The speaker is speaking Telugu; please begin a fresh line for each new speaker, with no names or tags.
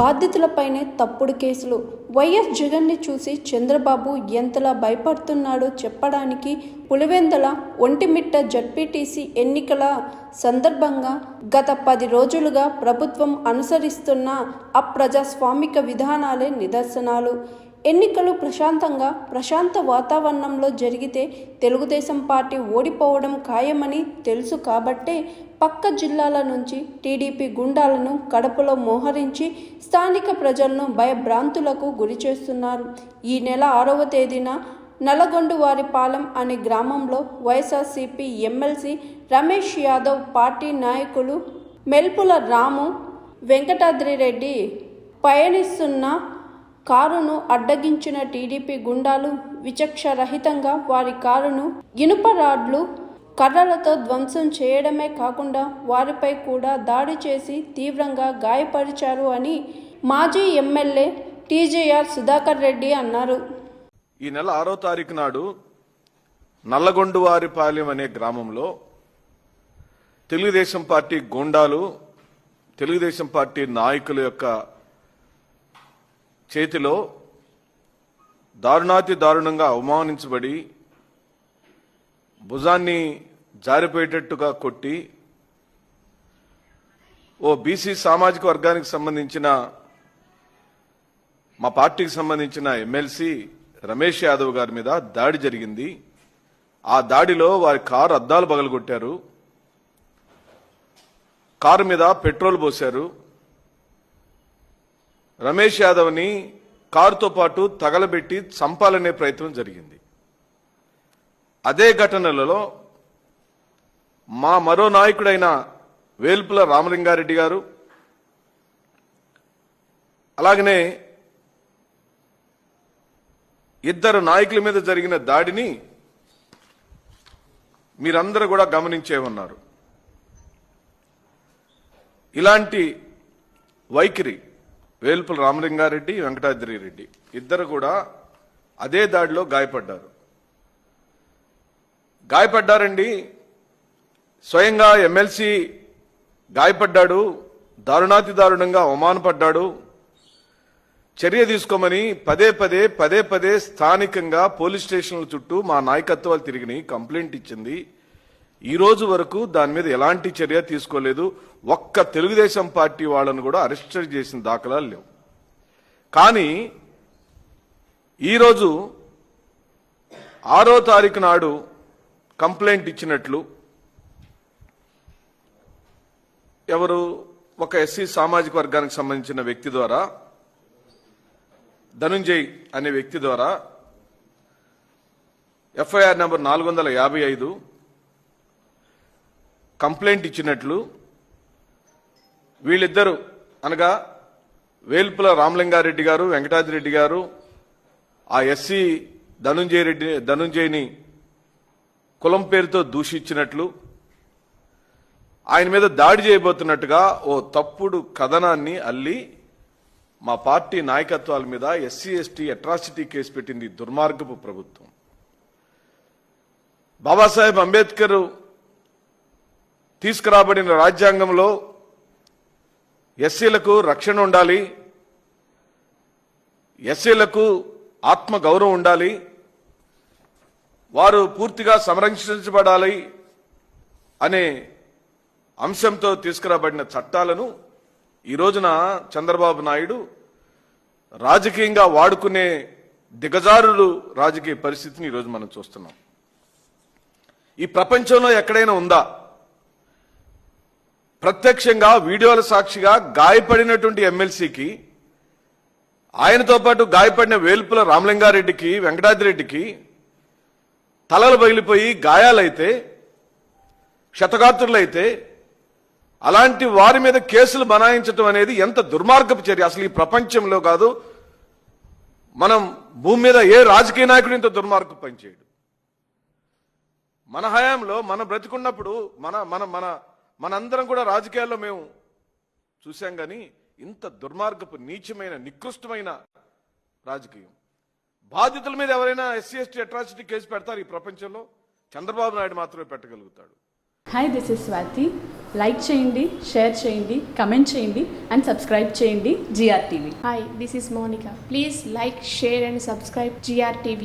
బాధితులపైనే తప్పుడు కేసులు. వైఎస్ జగన్ని చూసి చంద్రబాబు ఎంతలా భయపడుతున్నాడో చెప్పడానికి పులివెందల ఒంటిమిట్ట జడ్పీటీసీ ఎన్నికల సందర్భంగా గత పది రోజులుగా ప్రభుత్వం అనుసరిస్తున్న అప్రజాస్వామిక విధానాలే నిదర్శనాలు. ఎన్నికలు ప్రశాంతంగా ప్రశాంత వాతావరణంలో జరిగితే తెలుగుదేశం పార్టీ ఓడిపోవడం ఖాయమని తెలుసు కాబట్టే పక్క జిల్లాల నుంచి టీడీపీ గుండాలను కడపలో మోహరించి స్థానిక ప్రజలను భయభ్రాంతులకు గురి చేస్తున్నారు. ఈ నెల ఆరవ తేదీన నల్లగొండవారిపాలెం అనే గ్రామంలో YSRCP MLC Ramesh Yadav party నాయకులు మెల్పుల రాము వెంకటాద్రిరెడ్డి పయనిస్తున్న కారును అడ్డగించిన టీడీపీ గుండాలు విచక్షరహితంగా వారి కారును ఇనుప రాడ్లు కర్రలతో ధ్వంసం చేయడమే కాకుండా వారిపై కూడా దాడి చేసి తీవ్రంగా గాయపరిచారు అని మాజీ ఎమ్మెల్యే టీజేఆర్ సుధాకర్ రెడ్డి అన్నారు.
ఈ నెల ఆరో తారీఖు నాడు నల్లగొండువారిపాలెం అనే గ్రామంలో తెలుగుదేశం పార్టీ గూండాలు తెలుగుదేశం పార్టీ నాయకుల యొక్క చేతిలో దారుణాతి దారుణంగా అవమానించబడి భుజాన్ని జారిపోయేటట్టుగా కొట్టి ఓ బీసీ సామాజిక వర్గానికి సంబంధించిన మా పార్టీకి సంబంధించిన ఎమ్మెల్సీ రమేష్ యాదవ్ గారి మీద దాడి జరిగింది. ఆ దాడిలో వారి కారు అద్దాలు పగలగొట్టారు. కారు మీద పెట్రోల్ పోశారు. రమేష్ యాదవ్ని కారుతో పాటు తగలబెట్టి చంపాలనే ప్రయత్నం జరిగింది. అదే ఘటనలలో మా మరో నాయకుడైన వేల్పుల రామలింగారెడ్డి గారు అలాగనే ఇద్దరు నాయకుల మీద జరిగిన దాడిని మీరందరూ కూడా గమనించే ఉన్నారు. ఇలాంటి వైఖరి వేల్పుల రామలింగారెడ్డి వెంకటాద్రి రెడ్డి ఇద్దరు కూడా అదే దాడిలో గాయపడ్డారు. గాయపడ్డారండి. స్వయంగా ఎమ్మెల్సీ గాయపడ్డాడు. దారుణాతి దారుణంగా అవమానపడ్డాడు. చర్య తీసుకోమని పదే పదే పదే పదే స్థానికంగా పోలీస్ స్టేషన్ల చుట్టూ మా నాయకత్వాలు తిరిగినాయి కంప్లైంట్ ఇచ్చింది. ఈ రోజు వరకు దాని మీద ఎలాంటి చర్య తీసుకోలేదు. ఒక్క తెలుగుదేశం పార్టీ వాళ్ళను కూడా అరెస్ట్ చేసిన దాఖలాలు లేవు. కానీ ఈరోజు ఆరో తారీఖు నాడు కంప్లైంట్ ఇచ్చినట్లు ఎవరు ఒక ఎస్సీ సామాజిక వర్గానికి సంబంధించిన వ్యక్తి ద్వారా ధనుంజయ్ అనే వ్యక్తి ద్వారా ఎఫ్ఐఆర్ నెంబర్ నాలుగు వందల యాభై ఐదు కంప్లైంట్ ఇచ్చినట్లు వీళ్ళిద్దరు అనగా వేల్పుల రామలింగారెడ్డి గారు వెంకటాద్రిరెడ్డి గారు ఆ ఎస్సీ ధనుంజయ రెడ్డి ధనుంజయ్ని కులం పేరుతో దూషించినట్లు ఆయన మీద దాడి చేయబోతున్నట్టుగా ఓ తప్పుడు కథనాన్ని అల్లి మా పార్టీ నాయకత్వాల మీద ఎస్సీ ఎస్టీ అట్రాసిటీ కేసు పెట్టింది దుర్మార్గపు ప్రభుత్వం. బాబాసాహెబ్ అంబేద్కర్ తీసుకురాబడిన రాజ్యాంగంలో ఎస్సీలకు రక్షణ ఉండాలి ఎస్సీలకు ఆత్మ గౌరవం ఉండాలి వారు పూర్తిగా సంరక్షించబడాలి అనే అంశంతో తీసుకురాబడిన చట్టాలను ఈ రోజున చంద్రబాబు నాయుడు రాజకీయంగా వాడుకునే దిగజారులు రాజకీయ పరిస్థితిని ఈరోజు మనం చూస్తున్నాం. ఈ ప్రపంచంలో ఎక్కడైనా ఉందా? ప్రత్యక్షంగా వీడియోల సాక్షిగా గాయపడినటువంటి ఎమ్మెల్సీకి ఆయనతో పాటు గాయపడిన వేల్పుల రామలింగారెడ్డికి వెంకటాద్రిరెడ్డికి తలలు పగిలిపోయి గాయాలైతే క్షతగాత్రులైతే అలాంటి వారి మీద కేసులు బనాయించడం అనేది ఎంత దుర్మార్గపు చర్య. అసలు ఈ ప్రపంచంలో కాదు మనం భూమి మీద ఏ రాజకీయ నాయకుడు ఇంత దుర్మార్గం పనిచేయడు మన హయాంలో మన బ్రతికున్నప్పుడు మన మన మన మనందరం కూడా రాజకీయాల్లో మేము చూశాం కానీ ఇంత దుర్మార్గపు నీచమైన నికృష్టమైన రాజకీయం బాధితుల మీద ఎవరైనా ఎస్సీ ఎస్టీ అట్రాసిటీ కేసు పెడతారు ఈ ప్రపంచంలో చంద్రబాబు నాయుడు మాత్రమే పెట్టగలుగుతాడు
hi this is Swathi like చేయండి షేర్ చేయండి కమెంట్ చేయండి అండ్ సబ్స్క్రైబ్ చేయండి GR TV
Hi, this is Monica. Please like, share, and subscribe GRTV.